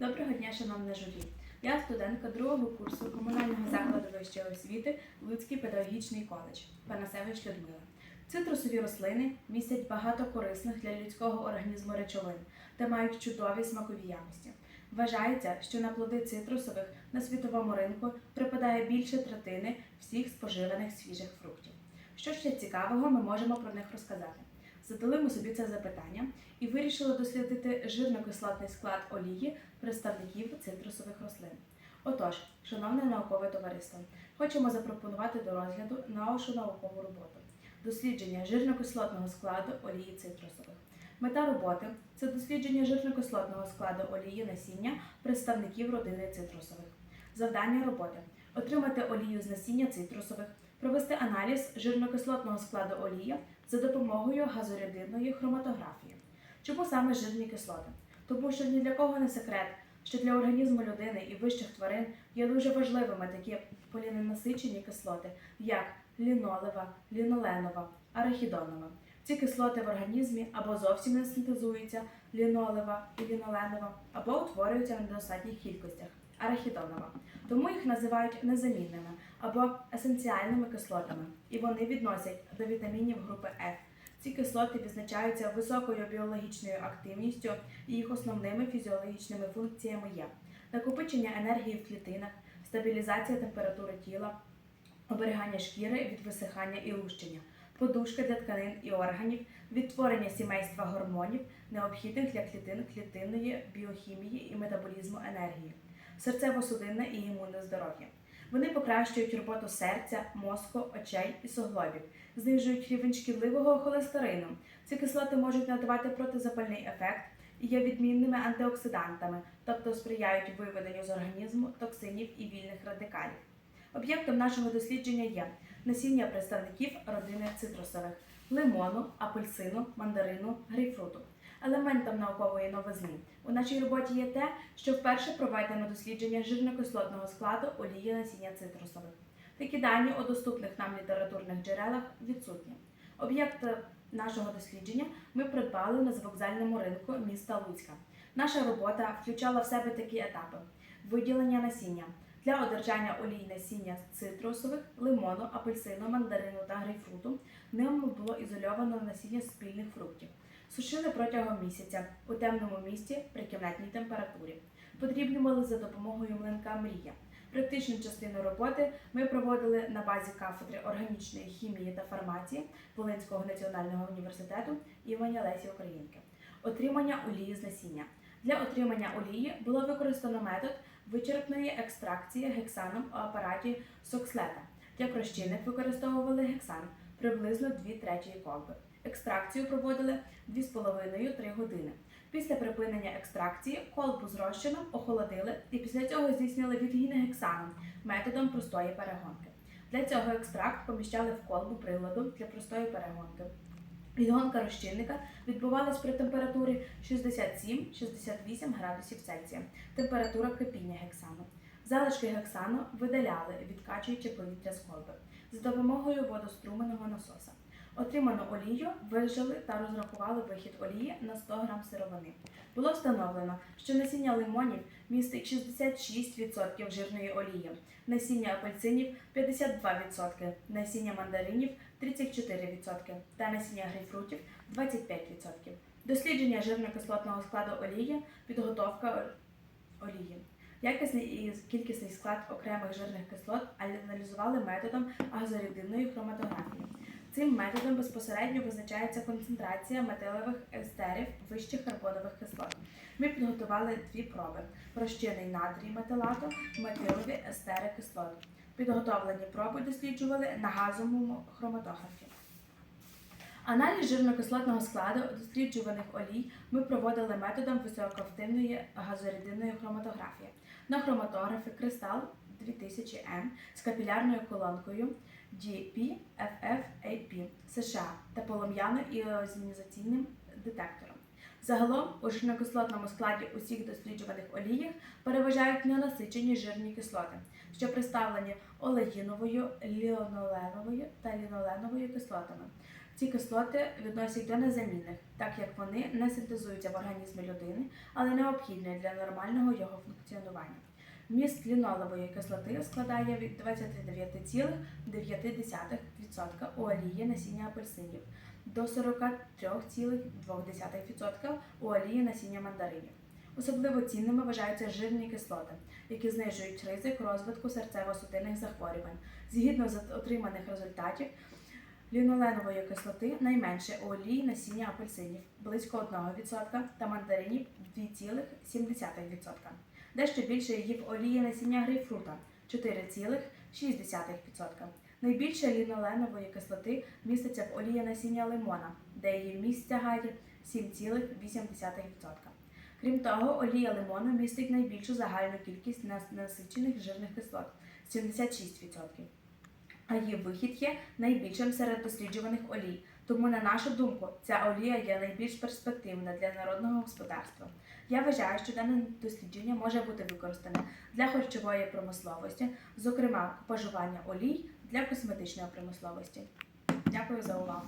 Доброго дня, шановне журі. Я студентка другого курсу комунального закладу вищої освіти Луцький педагогічний коледж Панасевич Людмила. Цитрусові рослини містять багато корисних для людського організму речовин та мають чудові смакові якості. Вважається, що на плоди цитрусових на світовому ринку припадає більше третини всіх споживаних свіжих фруктів. Що ще цікавого ми можемо про них розказати? Задали ми собі це запитання і вирішили дослідити жирно-кислотний склад олії представників цитрусових рослин. Отож, шановне наукове товариство, хочемо запропонувати до розгляду нашу наукову роботу дослідження жирно-кислотного складу олії цитрусових. Мета роботи це дослідження жирно-кислотного складу олії насіння представників родини цитрусових. Завдання роботи отримати олію з насіння цитрусових, провести аналіз жирно-кислотного складу олії за допомогою газорядинної хроматографії. Чому саме жирні кислоти? Тому що ні для кого не секрет, що для організму людини і вищих тварин є дуже важливими такі поліненасичені кислоти, як лінолева, ліноленова, арахідонова. Ці кислоти в організмі або зовсім не синтезуються лінолева і ліноленова, або утворюються в недостатніх кількостях арахідонова. Тому їх називають незамінними або есенціальними кислотами, і вони відносять до вітамінів групи F. Ці кислоти відзначаються високою біологічною активністю, і їх основними фізіологічними функціями є накопичення енергії в клітинах, стабілізація температури тіла, оберігання шкіри від висихання і лущення, подушка для тканин і органів, відтворення сімейства гормонів, необхідних для клітин клітинної біохімії і метаболізму енергії, серцево-судинне і імунне здоров'я. Вони покращують роботу серця, мозку, очей і суглобів, знижують рівень шкідливого холестерину. Ці кислоти можуть надавати протизапальний ефект і є відмінними антиоксидантами, тобто сприяють виведенню з організму токсинів і вільних радикалів. Об'єктом нашого дослідження є насіння представників родини цитрусових лимону, апельсину, мандарину, грейпфруту. Елементом наукової новизни у нашій роботі є те, що вперше проведено дослідження жирнокислотного складу олії насіння цитрусових. Такі дані у доступних нам літературних джерелах відсутні. Об'єкт нашого дослідження ми придбали на звокзальному ринку міста Луцька. Наша робота включала в себе такі етапи: виділення насіння для одержання олій насіння цитрусових, лимону, апельсину, мандарину та грейпфруту. Ним було ізольовано насіння спільних фруктів. Сушили протягом місяця у темному місці при кімнатній температурі. Подрібнювали за допомогою млинка Мрія. Практичну частину роботи ми проводили на базі кафедри органічної хімії та фармації Волинського національного університету імені Лесі Українки. Отримання олії з насіння. Для отримання олії було використано метод вичерпної екстракції гексаном у апараті Сокслета. Як розчинник використовували гексан приблизно 2 третьої колби. Екстракцію проводили 2,5-3 години. Після припинення екстракції колбу з розчином охолодили і після цього здійснили відгін гексаном методом простої перегонки. Для цього екстракт поміщали в колбу приладу для простої перегонки. Відгонка розчинника відбувалась при температурі 67-68 градусів Цельсія, температура кипіння гексану. Залишки гексану видаляли, відкачуючи повітря з колби за допомогою водоструменого насоса. Отриману олію вижили та розрахували вихід олії на 100 г сировини. Було встановлено, що насіння лимонів містить 66% жирної олії, насіння апельсинів 52%, насіння мандаринів 34% та насіння грейпфрутів 25%. Дослідження жирно-кислотного складу олії, підготовка олії. Якісний і кількісний склад окремих жирних кислот аналізували методом газорідинної хроматографії. Цим методом безпосередньо визначається концентрація метилових естерів вищих карбонових кислот. Ми підготували дві проби: розчинний натрій метилату, метилові естери кислот. Підготовлені проби досліджували на газовому хроматографі. Аналіз жирно-кислотного складу досліджуваних олій ми проводили методом високоактивної газорідинної хроматографії. На хроматографі кристал 2000М з капілярною колонкою GPFFAP США та полум'яно-іонізаційним детектором. Загалом у жирнокислотному складі усіх досліджуваних оліях переважають ненасичені жирні кислоти, що представлені олеїновою, ліоноленовою та ліноленовою кислотами. Ці кислоти відносять до незамінних, так як вони не синтезуються в організмі людини, але необхідні для нормального його функціонування. Вміст лінолевої кислоти складає від 29,9% у олії насіння апельсинів до 43,2% у олії насіння мандаринів. Особливо цінними вважаються жирні кислоти, які знижують ризик розвитку серцево-судинних захворювань. Згідно з отриманих результатів, ліноленової кислоти найменше у олії насіння апельсинів близько 1% та мандаринів 2,7%. Дещо більше її в олії насіння грейпфрута 4,6%. Найбільше ліноленової кислоти міститься в олії насіння лимона, де її вміст сягає 7,8%. Крім того, олія лимону містить найбільшу загальну кількість насичених жирних кислот 76%. А її вихід є найбільшим серед досліджуваних олій. Тому, на нашу думку, ця олія є найбільш перспективна для народного господарства. Я вважаю, що дане дослідження може бути використане для харчової промисловості, зокрема поживання олій для косметичної промисловості. Дякую за увагу.